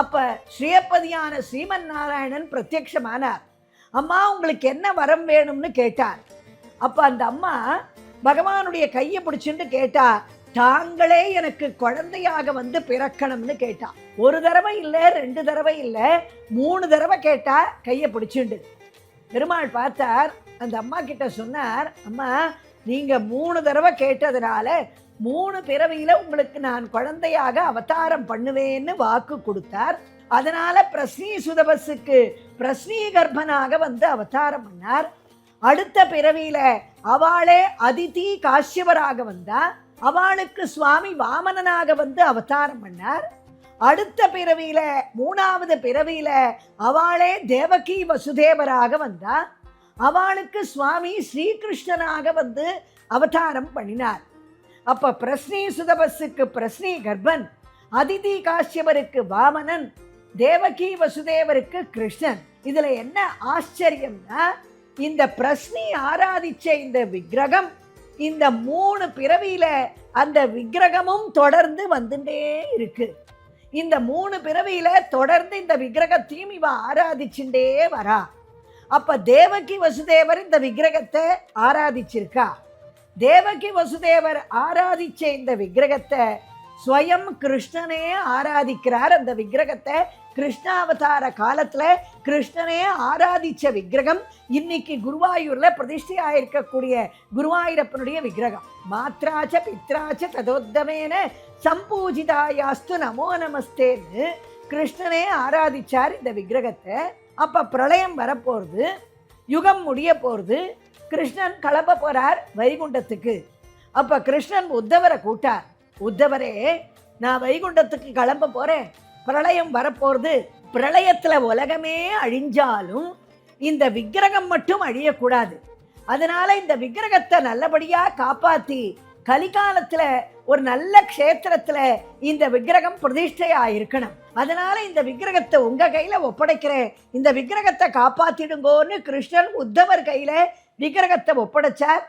அப்போ ஸ்ரீயப்பதியான ஸ்ரீமன் நாராயணன் பிரத்யக்ஷமானார் அம்மா உங்களுக்கு என்ன வரம் வேணும்னு கேட்டார். அப்போ அந்த அம்மா பகவானுடைய கையை பிடிச்சிட்டு கேட்டா தாங்களே எனக்கு குழந்தையாக வந்து பிறக்கணும்னு கேட்டா. ஒரு தடவை இல்லை ரெண்டு தடவை இல்லை மூணு தடவை கேட்டா கையை பிடிச்சிண்டு பெருமாள் பார்த்தார் அந்த அம்மா கிட்ட சொன்னார் அம்மா நீங்கள் மூணு தடவை கேட்டதுனால மூணு பிறவியில உங்களுக்கு நான் குழந்தையாக அவதாரம் பண்ணுவேன்னு வாக்கு கொடுத்தார். அதனால பிரஸ்னி சுதபஸுக்கு பிரஸ்னி கர்ப்பனாக வந்து அவதாரம் பண்ணார். அடுத்த பிறவியில அவளே அதிதி காஷ்யவராக வந்தா அவளுக்கு சுவாமி வாமனனாக வந்து அவதாரம் பண்ணார். அடுத்த பிறவியில மூணாவது பிறவியில அவளே தேவகி வசுதேவராக வந்தா அவளுக்கு சுவாமி ஸ்ரீகிருஷ்ணனாக வந்து அவதாரம் பண்ணினார். அப்போ பிரஸ்னி சுதபஸுக்கு பிரஸ்னி கர்ப்பன் அதிதி காஷ்யபருக்கு வாமனன் தேவகி வசுதேவருக்கு கிருஷ்ணன். இதில் என்ன ஆச்சரியம்னா இந்த பிரஸ்னி ஆராதிச்ச இந்த விக்கிரகம் இந்த மூணு பிறவியில் அந்த விக்கிரகமும் தொடர்ந்து வந்துட்டே இருக்கு. இந்த மூணு பிறவியில் தொடர்ந்து இந்த விக்கிரகத்தையும் இவ ஆராதிச்சுட்டே வரா. அப்போ தேவகி வசுதேவர் இந்த விக்கிரகத்தை ஆராதிச்சிருக்கா? தேவகி வசுதேவர் ஆராதிச்ச இந்த விக்கிரகத்தை ஸ்வயம் கிருஷ்ணனே ஆராதிக்கிறார் அந்த விக்கிரகத்தை. கிருஷ்ணாவதார காலத்தில் கிருஷ்ணனே ஆராதிச்ச விக்கிரகம் இன்னைக்கு குருவாயூரில் பிரதிஷ்டையாக இருக்கக்கூடிய குருவாயூரப்பனுடைய விக்கிரகம். மாத்ராச்ச பித்ராச்ச ததோத்தமேன சம்பூஜிதாயாஸ்து நமோ நமஸ்தேன்னு கிருஷ்ணனே ஆராதிச்சார் இந்த விக்கிரகத்தை. அப்போ பிரளயம் வரப்போகிறது யுகம் முடிய போகிறது கிருஷ்ணன் கிளம்ப போகிறார் வைகுண்டத்துக்கு. அப்போ கிருஷ்ணன் உத்தவரை கூட்டார். உத்தவரே நான் வைகுண்டத்துக்கு கிளம்ப போகிறேன் பிரளயம் வரப்போகிறது பிரளயத்தில் உலகமே அழிஞ்சாலும் இந்த விக்கிரகம் மட்டும் அழியக்கூடாது. அதனால இந்த விக்கிரகத்தை நல்லபடியாக காப்பாற்றி கலிகாலத்தில் ஒரு நல்ல க்ஷேத்திரத்தில் இந்த விக்கிரகம் பிரதிஷ்டையாக இருக்கணும். அதனால இந்த விக்கிரகத்தை உங்கள் கையில் ஒப்படைக்கிறேன். இந்த விக்கிரகத்தை காப்பாற்றிடுங்கோன்னு கிருஷ்ணன் உத்தவர் கையில் விக்கிரகத்தை ஒப்படைச்சார்.